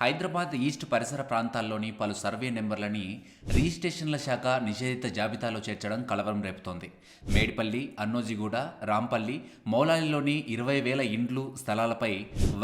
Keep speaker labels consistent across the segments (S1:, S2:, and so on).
S1: Hyderabad east పరిసర ప్రాంతాల్లోని పలు సర్వే నెంబర్లని రిజిస్ట్రేషన్ల శాఖ నిషేధిత జాబితాలో చేర్చడం కలవరం రేపుతోంది. మేడిపల్లి అన్నోజిగూడ రాంపల్లి మౌలాలిలోని ఇరవై వేల ఇండ్లు స్థలాలపై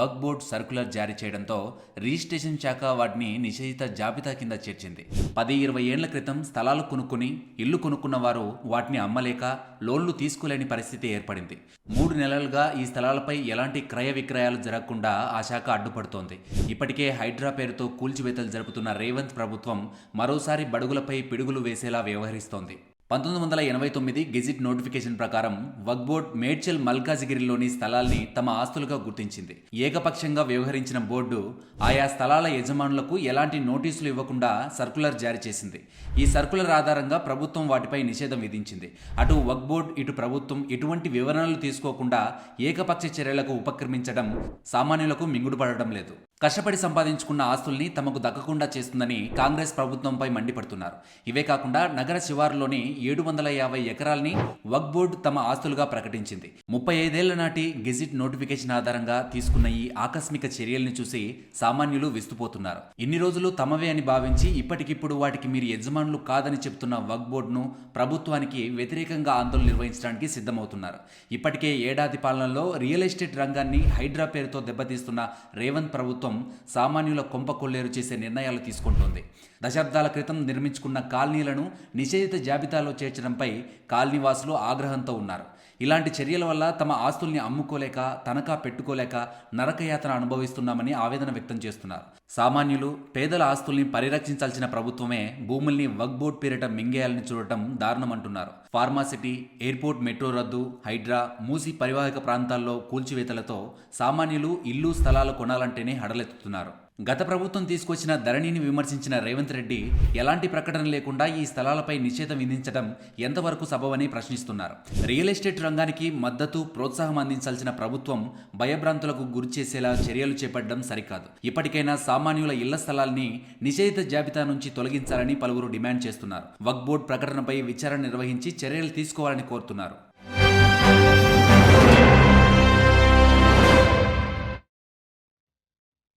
S1: వర్క్ బోర్డ్ సర్కులర్ జారీ చేయడంతో రిజిస్ట్రేషన్ శాఖ వాటిని నిషేధిత జాబితా కింద చేర్చింది. పది ఇరవై ఏళ్ళ క్రితం స్థలాలు కొనుక్కుని ఇల్లు కొనుక్కున్న వారు వాటిని అమ్మలేక లోన్లు తీసుకోలేని పరిస్థితి ఏర్పడింది. మూడు నెలలుగా ఈ స్థలాలపై ఎలాంటి క్రయ విక్రయాలు జరగకుండా ఆ శాఖ అడ్డుపడుతోంది. ఇప్పటికే హైడ్రా పేరుతో కూల్చివేతలు జరుపుతున్న రేవంత్ ప్రభుత్వం మరోసారి బడుగులపై పిడుగులు వేసేలా వ్యవహరిస్తోంది. పంతొమ్మిది వందల ఎనభై తొమ్మిది గెజిట్ నోటిఫికేషన్ ప్రకారం వక్బోర్డ్ మేడ్చల్ మల్కాజిగిరిలోని స్థలాల్ని తమ ఆస్తులుగా గుర్తించింది. ఏకపక్షంగా వ్యవహరించిన బోర్డు ఆయా స్థలాల యజమానులకు ఎలాంటి నోటీసులు ఇవ్వకుండా సర్కులర్ జారీ చేసింది. ఈ సర్కులర్ ఆధారంగా ప్రభుత్వం వాటిపై నిషేధం విధించింది. అటు వక్బోర్డ్ ఇటు ప్రభుత్వం ఎటువంటి వివరణలు తీసుకోకుండా ఏకపక్ష చర్యలకు ఉపక్రమించడం సామాన్యులకు మింగుడుపడడం లేదు. కష్టపడి సంపాదించుకున్న ఆస్తుల్ని తమకు దక్కకుండా చేస్తుందని కాంగ్రెస్ ప్రభుత్వంపై మండిపడుతున్నారు. ఇవే కాకుండా నగర శివారులోని ఏడు వందల యాభై ఎకరాల్ని వక్ బోర్డు తమ ఆస్తులుగా ప్రకటించింది. ముప్పై ఐదేళ్ళ నాటి గెజిట్ నోటిఫికేషన్ ఆధారంగా తీసుకున్న ఈ ఆకస్మిక చర్యల్ని చూసి సామాన్యులు విస్తుపోతున్నారు. ఇన్ని రోజులు తమవే అని భావించి ఇప్పటికిప్పుడు వాటికి మీరు యజమానులు కాదని చెప్తున్న వక్ బోర్డును ప్రభుత్వానికి వ్యతిరేకంగా ఆందోళన నిర్వహించడానికి సిద్ధమవుతున్నారు. ఇప్పటికే ఏడాది పాలనలో రియల్ ఎస్టేట్ రంగాన్ని హైడ్రా పేరుతో దెబ్బతీస్తున్న రేవంత్ ప్రభుత్వం సామాన్యుల కొంప కొల్లేరు చేసే నిర్ణయాలు తీసుకుంటోంది. దశాబ్దాల క్రితం నిర్మించుకున్న కాలనీలను నిషేధిత జాబితాలో చేర్చడంపై కాలనీవాసులు ఆగ్రహంతో ఉన్నారు. ఇలాంటి చర్యల వల్ల తమ ఆస్తుల్ని అమ్ముకోలేక తనఖా పెట్టుకోలేక నరకయాతన అనుభవిస్తున్నామని ఆవేదన వ్యక్తం చేస్తున్నారు. సామాన్యులు పేదల ఆస్తుల్ని పరిరక్షించాల్సిన ప్రభుత్వమే భూముల్ని వక్ బోర్డ్ పేరిట మింగేయాలని చూడటం దారుణమంటున్నారు. ఫార్మాసిటీ ఎయిర్పోర్ట్ మెట్రో రద్దు హైడ్రా మూసి పరివాహక ప్రాంతాల్లో కూల్చివేతలతో సామాన్యులు ఇల్లు స్థలాలు కొనాలంటేనే హడలెత్తుతున్నారు గత ప్రభుత్వం తీసుకొచ్చిన ధరణిని విమర్శించిన రేవంత్ రెడ్డి ఎలాంటి ప్రకటన లేకుండా ఈ స్థలాలపై నిషేధం విధించడం ఎంతవరకు సబవని ప్రశ్నిస్తున్నారు. రియల్ ఎస్టేట్ రంగానికి మద్దతు ప్రోత్సాహం అందించాల్సిన ప్రభుత్వం భయభ్రాంతులకు గురి చేసేలా చర్యలు చేపట్టడం సరికాదు. ఇప్పటికైనా సామాన్యుల ఇళ్ళ స్థలాల్ని నిషేధిత జాబితా నుంచి తొలగించాలని పలువురు డిమాండ్ చేస్తున్నారు. వక్బోర్డ్ ప్రకటనపై విచారణ నిర్వహించి చర్యలు తీసుకోవాలని కోరుతున్నారు.